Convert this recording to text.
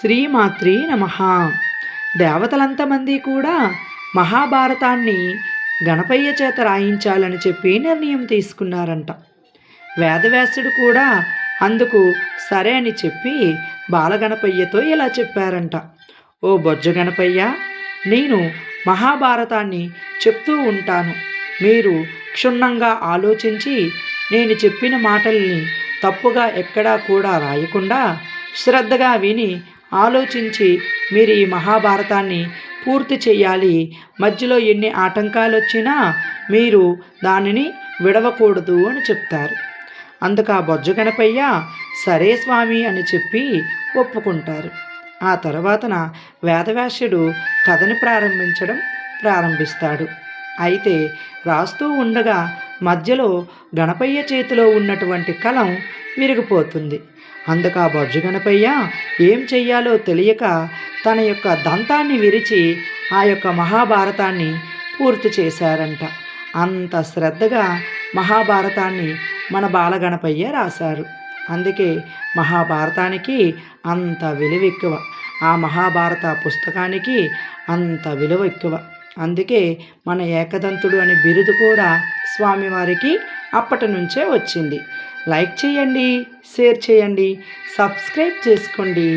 శ్రీమాత్రి నమ. దేవతలంతమంది కూడా మహాభారతాన్ని గణపయ్య చేత రాయించాలని చెప్పి నిర్ణయం తీసుకున్నారంట. వేదవ్యాసుడు కూడా అందుకు సరే అని చెప్పి బాలగణపయ్యతో ఇలా చెప్పారంట. ఓ బొజ్జ గణపయ్య నేను మహాభారతాన్ని చెప్తూ ఉంటాను. మీరు క్షుణ్ణంగా ఆలోచించి నేను చెప్పిన మాటల్ని తప్పుగా ఎక్కడా కూడా రాయకుండా శ్రద్ధగా విని ఆలోచించి మీరు ఈ మహాభారతాన్ని పూర్తి చేయాలి. మధ్యలో ఎన్ని ఆటంకాలు వచ్చినా మీరు దానిని విడవకూడదు అని చెప్తారు. అందుకు ఆ బొజ్జ గణపయ్య సరే స్వామి అని చెప్పి ఒప్పుకుంటారు. ఆ తర్వాతన వేదవ్యాసుడు కథని ప్రారంభించడం ప్రారంభిస్తాడు. అయితే రాస్తూ ఉండగా మధ్యలో గణపయ్య చేతిలో ఉన్నటువంటి కలం విరిగిపోతుంది. అందుకు ఆ బొజ్జు గణపయ్య ఏం చెయ్యాలో తెలియక తన యొక్క దంతాన్ని విరిచి ఆ యొక్క మహాభారతాన్ని పూర్తి చేశారంట. అంత శ్రద్ధగా మహాభారతాన్ని మన బాలగణపయ్య రాశారు. అందుకే మహాభారతానికి అంత విలువ ఎక్కువ. ఆ మహాభారత పుస్తకానికి అంత విలువ ఎక్కువ. అందుకే మన ఏకదంతుడు అనే బిరుదు కూడా స్వామివారికి అప్పటి నుంచే వచ్చింది. లైక్ చేయండి షేర్ చేయండి సబ్స్క్రైబ్ చేసుకోండి.